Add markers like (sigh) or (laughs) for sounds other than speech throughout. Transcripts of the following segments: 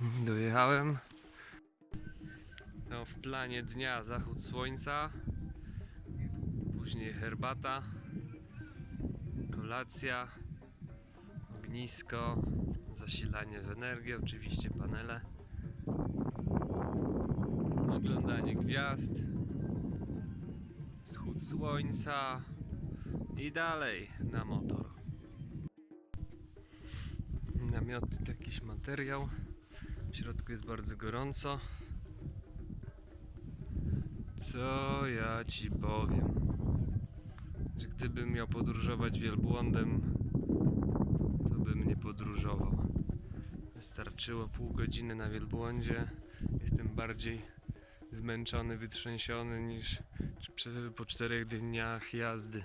Dojechałem. No, w planie dnia zachód słońca, później herbata, kolacja, ognisko, zasilanie w energię, oczywiście panele, oglądanie gwiazd, wschód słońca i dalej na motor. Namioty jakiś materiał. Środku jest bardzo gorąco. Co ja ci powiem? Że gdybym miał podróżować wielbłądem, to bym nie podróżował. Wystarczyło pół godziny na wielbłądzie. Jestem bardziej zmęczony, wytrzęsiony niż po czterech dniach jazdy.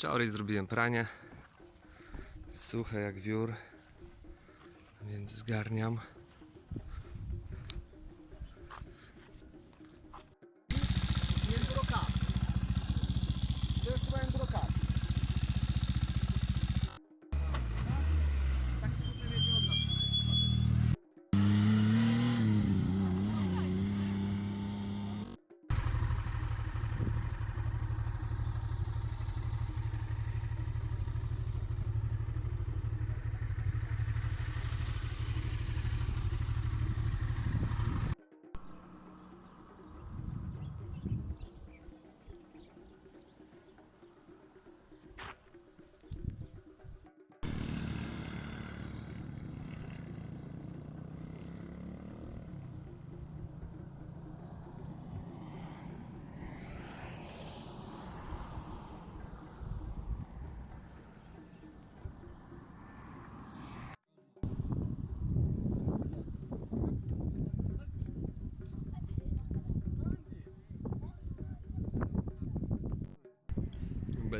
Wczoraj zrobiłem pranie. Suche jak wiór. Więc zgarniam.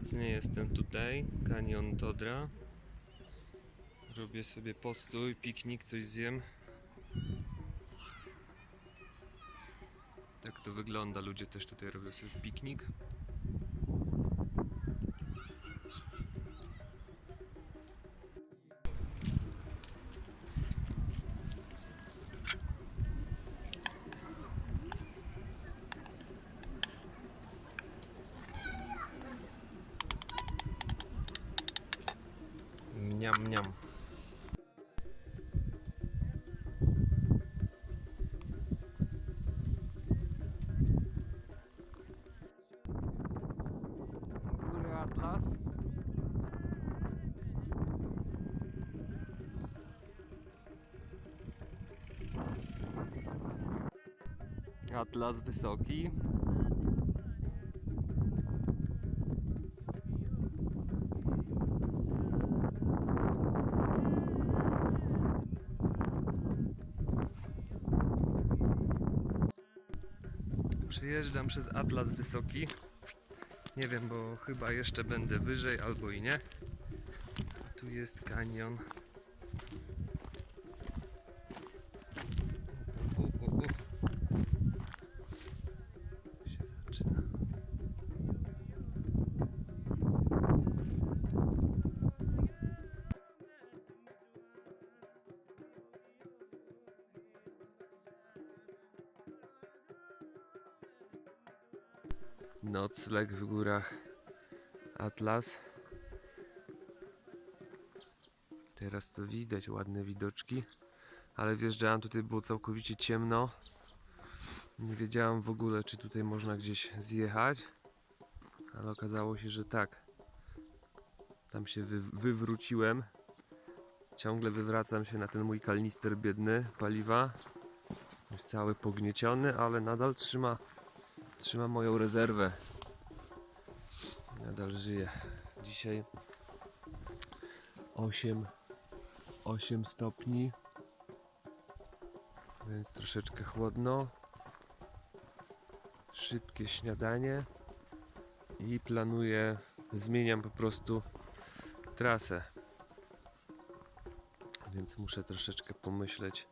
Obecnie jestem tutaj, kanion Todra. Robię sobie postój, piknik, coś zjem. Tak to wygląda, ludzie też tutaj robią sobie piknik. Mniam, mniam. Góry Atlas. Atlas wysoki. Przejeżdżam przez Atlas Wysoki. Nie wiem, bo chyba jeszcze będę wyżej albo i nie. Tu jest kanion. Nocleg w górach Atlas. Teraz to widać, ładne widoczki. Ale wjeżdżałem, tutaj było całkowicie ciemno. Nie wiedziałem w ogóle, czy tutaj można gdzieś zjechać. Ale okazało się, że tak. Tam się wy wywróciłem. Ciągle wywracam się na ten mój kalnister biedny paliwa. Już cały pognieciony, ale nadal trzyma Trzyma moją rezerwę. Nadal żyje. Dzisiaj 8, 8 stopni. Więc troszeczkę chłodno. Szybkie śniadanie. I planuję, zmieniam po prostu trasę. więc muszę troszeczkę pomyśleć.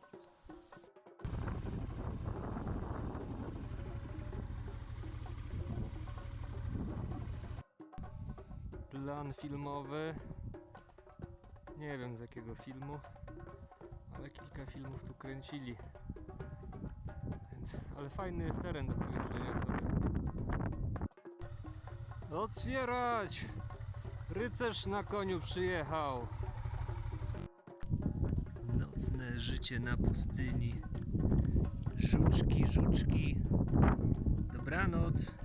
Plan filmowy. Nie wiem z jakiego filmu, ale kilka filmów tu kręcili. Więc, ale fajny jest teren do pojeżdżenia sobie. Otwierać! Rycerz na koniu przyjechał. Nocne życie na pustyni. Żuczki, żuczki. Dobranoc.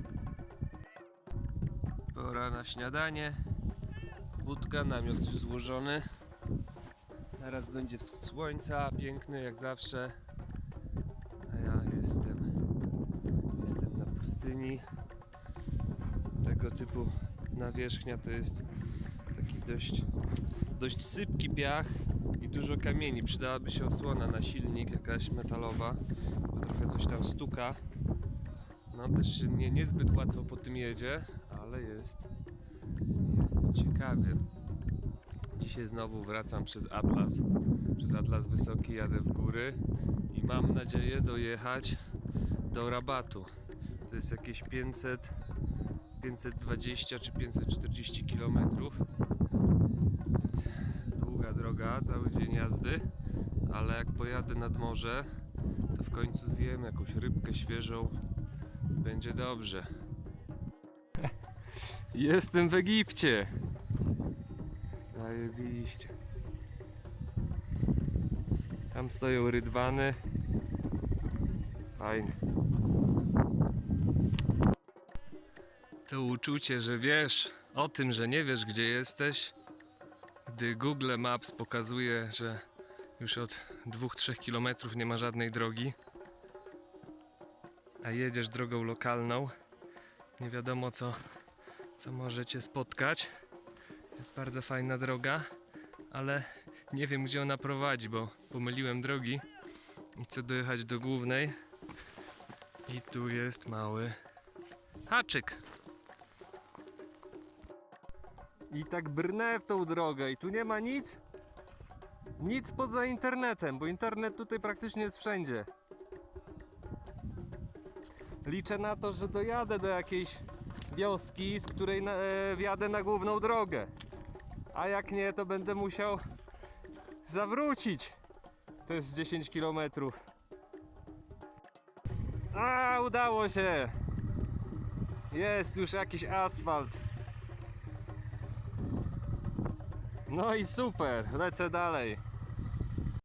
Pora na śniadanie. Budka, namiot już złożony. Zaraz będzie wschód słońca, piękny jak zawsze. A ja jestem, jestem na pustyni. Tego typu nawierzchnia to jest taki dość, dość sypki piach i dużo kamieni. Przydałaby się osłona na silnik, jakaś metalowa, bo trochę coś tam stuka. No też się nie, niezbyt łatwo po tym jedzie, ale jest ciekawie. Dzisiaj znowu wracam przez Atlas. Przez Atlas Wysoki jadę w góry i mam nadzieję dojechać do Rabatu. To jest jakieś 500, 520 czy 540 km. Więc długa droga, cały dzień jazdy, ale jak pojadę nad morze, to w końcu zjem jakąś rybkę świeżą. Będzie dobrze. (laughs) Jestem w Egipcie. Zajebiście. Tam stoją rydwany. Fajnie. To uczucie, że wiesz o tym, że nie wiesz gdzie jesteś, gdy Google Maps pokazuje, że już od 2-3 km nie ma żadnej drogi, a jedziesz drogą lokalną, nie wiadomo co, co możecie spotkać. Jest bardzo fajna droga, ale nie wiem gdzie ona prowadzi, bo pomyliłem drogi chcę dojechać do głównej. I tu jest mały haczyk. I tak brnę w tą drogę i tu nie ma nic. Nic poza internetem, bo internet tutaj praktycznie jest wszędzie. Liczę na to, że dojadę do jakiejś wioski, z której na, e, wjadę na główną drogę. A jak nie, to będę musiał zawrócić. To jest 10 km. A, udało się! Jest już jakiś asfalt. No i super, lecę dalej.